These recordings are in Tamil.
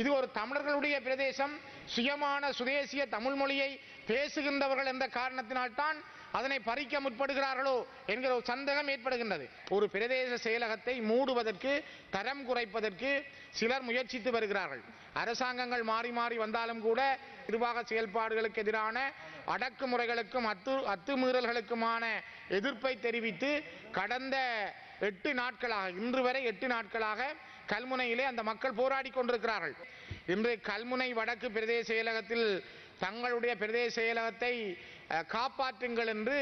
இது ஒரு தமிழர்களுடைய பிரதேசம். சுயமான சுதேசிய தமிழ் மொழியை பேசுகின்றவர்கள் என்ற காரணத்தினால்தான் அதனை பறிக்க முற்படுகிறார்களோ என்கிற ஒரு சந்தேகம் ஏற்படுகின்றது. ஒரு பிரதேச செயலகத்தை மூடுவதற்கு தரம் குறைப்பதற்கு சிலர் முயற்சித்து வருகிறார்கள். அரசாங்கங்கள் மாறி மாறி வந்தாலும் கூட நிர்வாக செயல்பாடுகளுக்கு எதிரான அடக்குமுறைகளுக்கும் அத்து அத்துமீறல்களுக்குமான எதிர்ப்பை தெரிவித்து கடந்த எட்டு நாட்களாக இன்று வரை எட்டு நாட்களாக கல்முனையிலே அந்த மக்கள் போராடி கொண்டிருக்கிறார்கள். இன்று கல்முனை வடக்கு பிரதேச செயலகத்தில் தங்களுடைய பிரதேச செயலகத்தை காப்பாற்றுங்கள் என்று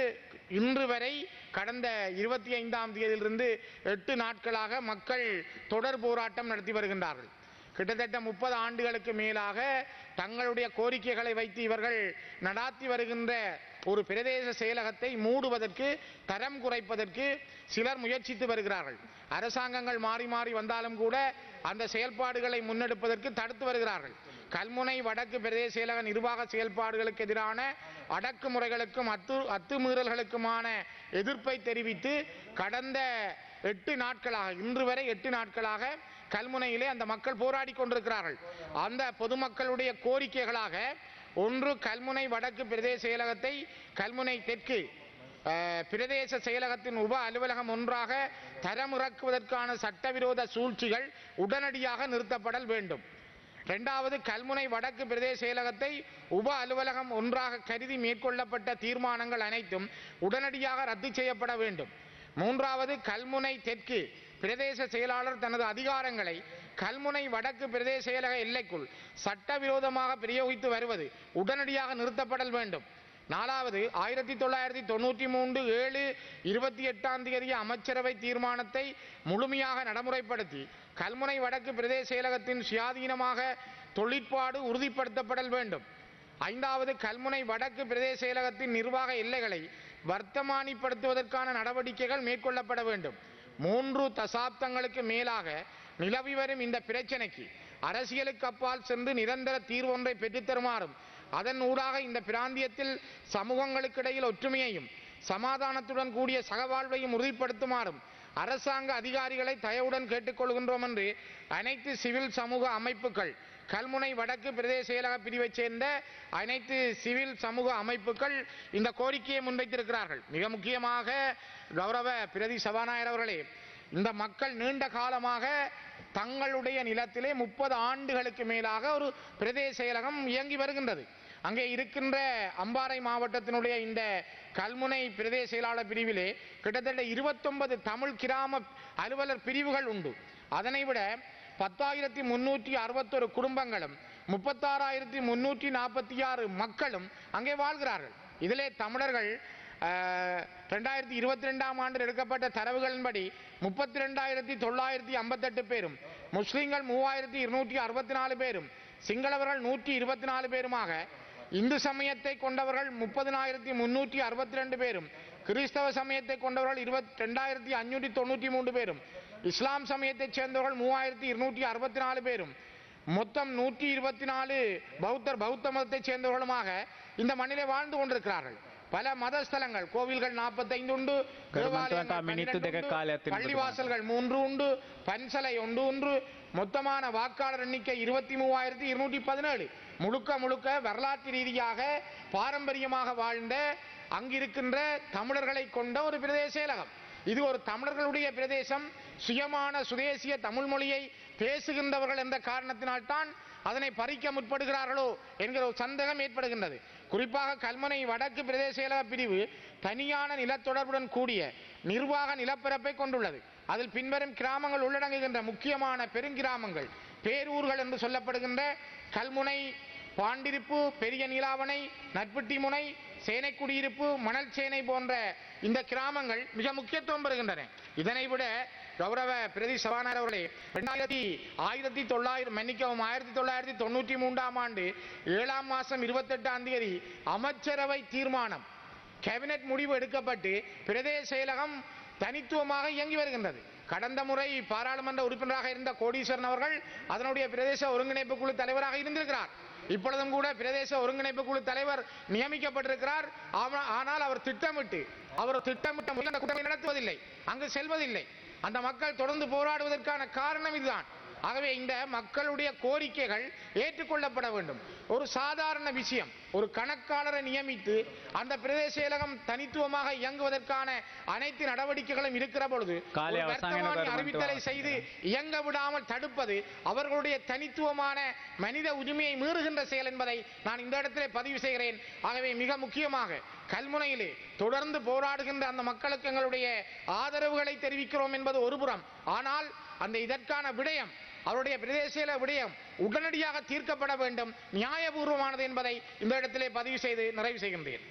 இன்று வரை கடந்த இருபத்தி ஐந்தாம் தேதியிலிருந்து எட்டு நாட்களாக மக்கள் தொடர் போராட்டம் நடத்தி வருகின்றார்கள். கிட்டத்தட்ட முப்பது ஆண்டுகளுக்கு மேலாக தங்களுடைய கோரிக்கைகளை வைத்து இவர்கள் நடாத்தி வருகின்ற ஒரு பிரதேச செயலகத்தை மூடுவதற்கு தரம் குறைப்பதற்கு சிலர் முயற்சித்து வருகிறார்கள். அரசாங்கங்கள் மாறி மாறி வந்தாலும் கூட அந்த செயல்பாடுகளை முன்னெடுப்பதற்கு தடுத்து வருகிறார்கள். கல்முனை வடக்கு பிரதேச செயலக நிர்வாக செயல்பாடுகளுக்கு எதிரான அடக்குமுறைகளுக்கும் அத்து அத்துமீறல்களுக்குமான எதிர்ப்பை தெரிவித்து கடந்த எட்டு நாட்களாக இன்று வரை எட்டு நாட்களாக கல்முனையிலே அந்த மக்கள் போராடி கொண்டிருக்கிறார்கள். அந்த பொதுமக்களுடைய கோரிக்கைகளாக ஒன்று கல்முனை வடக்கு பிரதேச செயலகத்தை கல்முனை தெற்கு பிரதேச செயலகத்தின் உப அலுவலகம் ஒன்றாக தரமுறக்குவதற்கான சட்டவிரோத சூழ்ச்சிகள் உடனடியாக நிறுத்தப்படல் வேண்டும். இரண்டாவது கல்முனை வடக்கு பிரதேச செயலகத்தை உப அலுவலகம் ஒன்றாக கருதி மேற்கொள்ளப்பட்ட தீர்மானங்கள் அனைத்தும் உடனடியாக ரத்து செய்யப்பட வேண்டும். மூன்றாவது கல்முனை தெற்கு பிரதேச செயலாளர் தனது அதிகாரங்களை கல்முனை வடக்கு பிரதேச செயலக எல்லைக்குள் சட்டவிரோதமாக பிரயோகித்து வருவது உடனடியாக நிறுத்தப்படல் வேண்டும். நாலாவது ஆயிரத்தி தொள்ளாயிரத்தி தொண்ணூற்றி மூன்று ஏழு இருபத்தி எட்டாம் தேதி அமைச்சரவை தீர்மானத்தை முழுமையாக நடைமுறைப்படுத்தி கல்முனை வடக்கு பிரதேச செயலகத்தின் சுயாதீனமாக தொழிற்பாடு உறுதிப்படுத்தப்படல் வேண்டும். ஐந்தாவது கல்முனை வடக்கு பிரதேச செயலகத்தின் நிர்வாக எல்லைகளை வர்த்தமானிப்படுத்துவதற்கான நடவடிக்கைகள் மேற்கொள்ளப்பட வேண்டும். மூன்று தசாப்தங்களுக்கு மேலாக நிலவி வரும் இந்த பிரச்சனைக்கு அரசியலுக்கு அப்பால் சென்று நிரந்தர தீர்வொன்றை பெற்றுத்தருமாறும் அதன் ஊடாக இந்த பிராந்தியத்தில் சமூகங்களுக்கிடையில் ஒற்றுமையையும் சமாதானத்துடன் கூடிய சகவாழ்வையும் உறுதிப்படுத்துமாறும் அரசாங்க அதிகாரிகளை தயவுடன் கேட்டுக்கொள்கின்றோம் என்று அனைத்து சிவில் சமூக அமைப்புகள் கல்முனை வடக்கு பிரதேச செயலக பிரிவைச் சேர்ந்த அனைத்து சிவில் சமூக அமைப்புகள் இந்த கோரிக்கையை முன்வைத்திருக்கிறார்கள். மிக முக்கியமாக கௌரவ பிரதி சபாநாயகர் அவர்களே இந்த மக்கள் நீண்ட காலமாக தங்களுடைய நிலத்திலே முப்பது ஆண்டுகளுக்கு மேலாக ஒரு பிரதேச செயலகம் இயங்கி வருகின்றது. அங்கே இருக்கின்ற அம்பாறை மாவட்டத்தினுடைய இந்த கல்முனை பிரதேச செயலாளர் பிரிவிலே கிட்டத்தட்ட இருபத்தொன்பது தமிழ் கிராம அலுவலர் பிரிவுகள் உண்டு. அதனை விட பத்தாயிரத்தி முன்னூற்றி அறுபத்தொரு குடும்பங்களும் முப்பத்தாறாயிரத்தி முன்னூற்றி நாற்பத்தி ஆறு மக்களும் அங்கே வாழ்கிறார்கள். இதிலே தமிழர்கள் ரெண்டாயிரத்தி இருபத்தி ரெண்டாம் ஆண்டில் எடுக்கப்பட்ட தரவுகளின்படி முப்பத்தி ரெண்டாயிரத்தி தொள்ளாயிரத்தி ஐம்பத்தெட்டு பேரும் முஸ்லீம்கள் மூவாயிரத்தி இருநூற்றி அறுபத்தி நாலு பேரும் சிங்களவர்கள் நூற்றி இருபத்தி நாலு பேருமாக இந்து சமயத்தை கொண்டவர்கள் முப்பதினாயிரத்தி முன்னூற்றி அறுபத்தி ரெண்டு பேரும் கிறிஸ்தவ சமயத்தை கொண்டவர்கள் இருபத்தி ரெண்டாயிரத்தி அஞ்சூற்றி தொண்ணூற்றி மூன்று பேரும் இஸ்லாம் சமயத்தைச் சேர்ந்தவர்கள் மூவாயிரத்தி இருநூற்றி அறுபத்தி நாலு பேரும். மொத்தம் நூற்றி இருபத்தி நாலு பௌத்தர் பௌத்த மதத்தைச் சேர்ந்தவர்களுமாக இந்த மண்ணிலே வாழ்ந்து கொண்டிருக்கிறார்கள். പല മതസ്ഥലങ്ങൾ பள்ளிவாசல்கள் மூன்று உண்டு பன்சலை ஒன்று ஒன்று மொத்தமான வாக்காளர் எண்ணிக்கை இருபத்தி மூவாயிரத்தி இருநூற்றி பதினேழு முழுக்க முழுக்க வரலாற்று ரீதியாக பாரம்பரியமாக வாழ்ந்த அங்கிருக்கின்ற தமிழர்களை கொண்ட ஒரு பிரதேச செயலகம் இது ஒரு தமிழர்களுடைய பிரதேசம் சுயமான சுதேசிய தமிழ் மொழியை பேசுகின்றவர்கள் என்ற காரணத்தினால்தான் அதனை பறிக்க முற்படுகிறார்களோ என்கிற ஒரு சந்தேகம் ஏற்படுகின்றது குறிப்பாக கல்முனை வடக்கு பிரதேச செயலக பிரிவு தனியான நிலத்தொடர்புடன் கூடிய நிர்வாக நிலப்பரப்பை கொண்டுள்ளது. அதில் பின்வரும் கிராமங்கள் உள்ளடங்குகின்ற முக்கியமான பெருங்கிராமங்கள் பேரூர்கள் என்று சொல்லப்படுகின்ற கல்முனை பாண்டிருப்பு பெரிய நீலாவணை நட்பட்டி முனை சேனைக்குடியிருப்பு மணல் சேனை போன்ற இந்த கிராமங்கள் மிக முக்கியத்துவம் பெறுகின்றன. இதனை விட கௌரவ பிரதி சபாநாயகர் அவர்களே ரெண்டாயிரத்தி ஆயிரத்தி தொள்ளாயிரம் மன்னிக்கவும் ஆயிரத்தி தொள்ளாயிரத்தி தொண்ணூற்றி மூன்றாம் ஆண்டு ஏழாம் மாதம் இருபத்தெட்டாம் தேதி அமைச்சரவை தீர்மானம் கேபினெட் முடிவு எடுக்கப்பட்டு பிரதேச செயலகம் தனித்துவமாக இயங்கி வருகின்றது. கடந்த முறை பாராளுமன்ற உறுப்பினராக இருந்த கோடீஸ்வரன் அவர்கள் அதனுடைய பிரதேச ஒருங்கிணைப்பு குழு தலைவராக இருந்திருக்கிறார். இப்பொழுதும் கூட பிரதேச ஒருங்கிணைப்பு குழு தலைவர் நியமிக்கப்பட்டிருக்கிறார். ஆனால் அவர் திட்டமிட்டு அவர் திட்டமிட்ட முறையில் அந்த நடத்துவதில்லை அங்கு செல்வதில்லை. அந்த மக்கள் தொடர்ந்து போராடுவதற்கான காரணம் இதுதான். ஆகவே இந்த மக்களுடைய கோரிக்கைகள் ஏற்றுக்கொள்ளப்பட வேண்டும். ஒரு சாதாரண விஷயம். ஒரு கணக்காளரை நியமித்து அந்த பிரதேச செயலகம் தனித்துவமாக இயங்குவதற்கான அனைத்து நடவடிக்கைகளும் இருக்கிற பொழுது அறிவித்தலை செய்து இயங்க விடாமல் தடுப்பது அவர்களுடைய தனித்துவமான மனித உரிமையை மீறுகின்ற செயல் என்பதை நான் இந்த இடத்திலே பதிவு செய்கிறேன். ஆகவே மிக முக்கியமாக கல்முனையிலே தொடர்ந்து போராடுகின்ற அந்த மக்களுக்கு எங்களுடைய ஆதரவுகளை தெரிவிக்கிறோம் என்பது ஒருபுறம் ஆனால் அந்த இதற்கான விடயம் அவருடைய பிரதேசிய விடயம் உடனடியாக தீர்க்கப்பட வேண்டும் நியாயபூர்வமானது என்பதை இந்த இடத்திலே பதிவு செய்து நிறைவு செய்கின்றேன்.